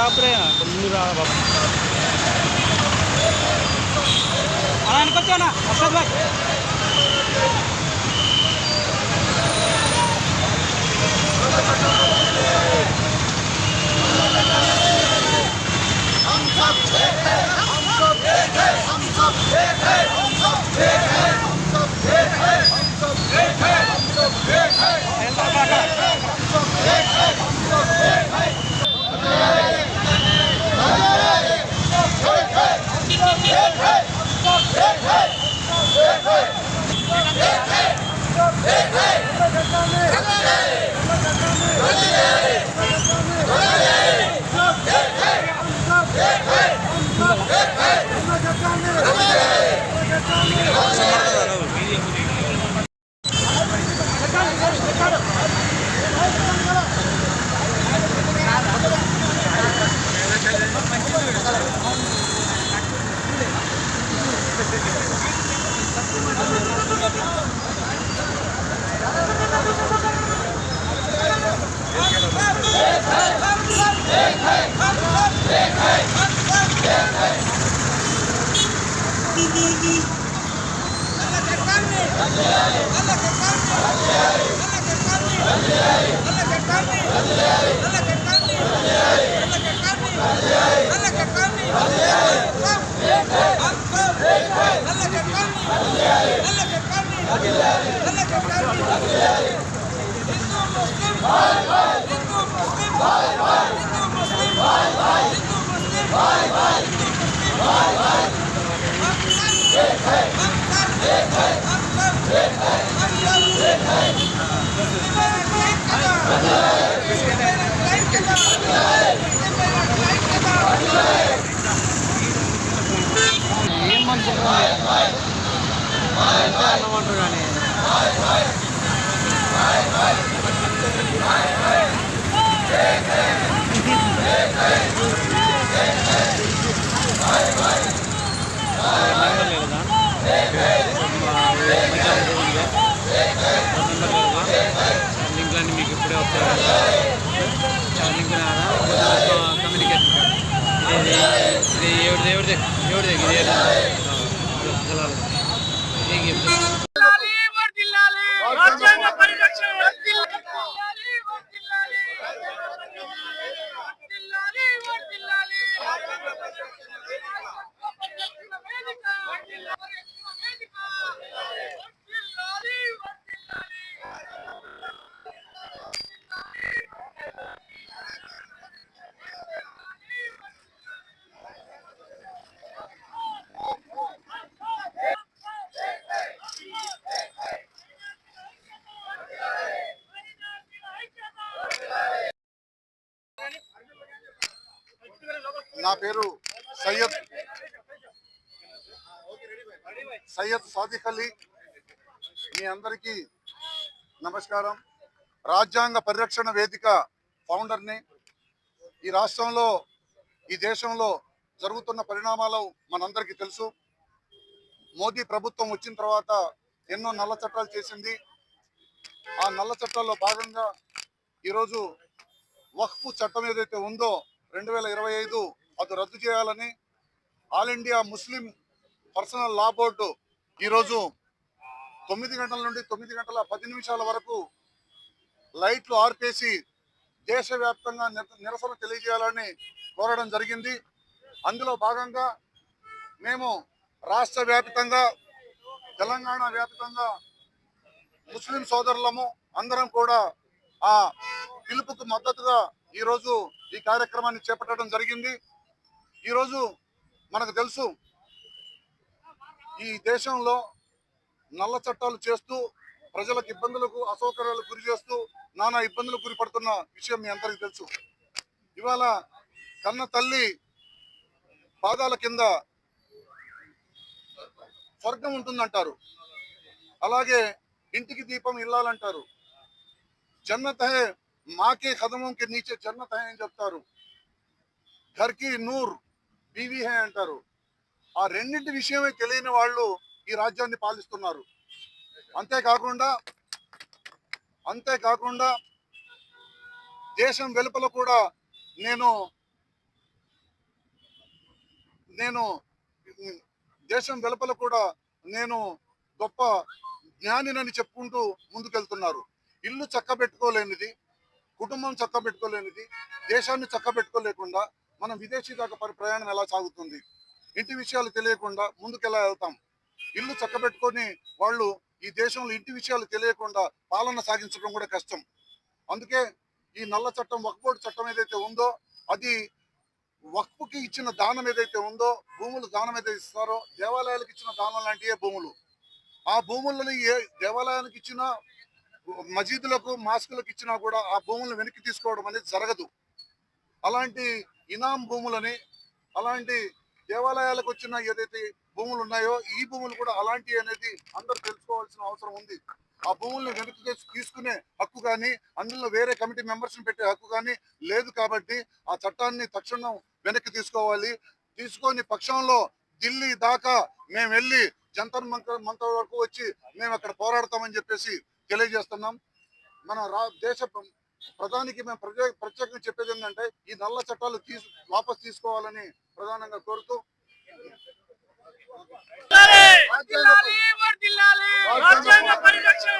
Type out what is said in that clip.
అప్పుడే ముందు రా బాబు. అలా Hey, hey! వెనకొచ్చానా అర్షద్ భాయ్ ఏం మనసు అన్నమాట కానీ లింక్లన్నీ మీకు ఇప్పుడే వస్తాయి లింక్ కమ్యూనికేషన్ ఎవరిది ఎవరిది ఎవరిది ఇది నా పేరు సయ్యద్. సయ్యద్ సాదిక్ అలీ. మీ అందరికీ నమస్కారం. రాజ్యాంగ పరిరక్షణ వేదిక ఫౌండర్ని. ఈ రాష్ట్రంలో ఈ దేశంలో జరుగుతున్న పరిణామాలు మనందరికీ తెలుసు. మోదీ ప్రభుత్వం వచ్చిన తర్వాత ఎన్నో నల్ల చట్టాలు చేసింది. ఆ నల్ల చట్టాల్లో భాగంగా ఈరోజు వక్ఫ్ చట్టం ఏదైతే ఉందో రెండు వేల ఇరవై ఐదు అది రద్దు చేయాలని all India Muslim personal law board ఈరోజు తొమ్మిది గంటల నుండి తొమ్మిది గంటల పది నిమిషాల వరకు లైట్లు ఆర్పేసి దేశవ్యాప్తంగా నిర- నిరసన తెలియజేయాలని కోరడం జరిగింది. అందులో భాగంగా మేము రాష్ట్ర వ్యాప్తంగా తెలంగాణ వ్యాప్తంగా ముస్లిం సోదరులము అందరం కూడా ఆ పిలుపుకు మద్దతుగా ఈరోజు ఈ కార్యక్రమాన్ని చేపట్టడం జరిగింది. ఈరోజు మనకు తెలుసు ఈ దేశంలో నల్ల చట్టాలు చేస్తూ ప్రజలకు ఇబ్బందులకు అసౌకర్యాలకు గురి చేస్తూ నానా ఇబ్బందులకు గురి పడుతున్న విషయం మీ అందరికీ తెలుసు. ఇవాళ కన్న తల్లి పాదాల కింద స్వర్గం ఉంటుందంటారు. అలాగే ఇంటికి దీపం ఇల్లాలంటారు. జన్నత్ హే మాకే కదమంకి నీచే జన్నత్ హే అని చెప్తారు. ఘర్కి నూర్ బీవీహే అంటారు. ఆ రెండింటి విషయమే తెలియని వాళ్ళు ఈ రాజ్యాన్ని పాలిస్తున్నారు. అంతేకాకుండా అంతేకాకుండా దేశం వెలుపల కూడా నేను నేను దేశం వెలుపల కూడా నేను గొప్ప జ్ఞానినని చెప్పుకుంటూ ముందుకెళ్తున్నారు. ఇల్లు చక్కబెట్టుకోలేనిది కుటుంబం చక్కబెట్టుకోలేనిది దేశాన్ని చక్కబెట్టుకోలేకుండా మనం విదేశీ దాకా పరి ప్రయాణం ఎలా సాగుతుంది? ఇంటి విషయాలు తెలియకుండా ముందుకెలా వెళ్తాం? ఇల్లు చక్కబెట్టుకొని వాళ్ళు ఈ దేశంలో ఇంటి విషయాలు తెలియకుండా పాలన సాగించడం కూడా కష్టం. అందుకే ఈ నల్ల చట్టం వక్ఫ్ చట్టం ఏదైతే ఉందో అది వక్ఫ్కి ఇచ్చిన దానం ఏదైతే ఉందో భూములు దానం ఏదైతే ఇస్తారో దేవాలయాలకు ఇచ్చిన దానం లాంటివే భూములు. ఆ భూములను ఏ దేవాలయానికి ఇచ్చిన మజీదులకు మాస్కులకు ఇచ్చినా కూడా ఆ భూములను వెనక్కి తీసుకోవడం అనేది జరగదు. అలాంటి ఇనాం భూములని అలాంటి దేవాలయాలకు వచ్చిన ఏదైతే భూములు ఉన్నాయో ఈ భూములు కూడా అలాంటివి అనేది అందరూ తెలుసుకోవాల్సిన అవసరం ఉంది. ఆ భూములను వెనక్కి తెచ్చి తీసుకునే హక్కు కానీ అందులో వేరే కమిటీ మెంబర్స్ని పెట్టే హక్కు కానీ లేదు కాబట్టి ఆ చట్టాన్ని తక్షణం వెనక్కి తీసుకోవాలి. తీసుకొని పక్షంలో ఢిల్లీ దాకా మేము వెళ్ళి జంతర్ మంత్ర మంతర్ వరకు వచ్చి మేము అక్కడ పోరాడతామని చెప్పేసి తెలియజేస్తున్నాం. మన రా దేశ ప్రధానికి మేము ప్రత్యేక ప్రత్యేకంగా చెప్పేది ఏంటంటే ఈ నల్ల చట్టాలు తీసు వాపస్ తీసుకోవాలని ప్రధానంగా కోరుతూ. రాజ్యాంగ పరిరక్షణ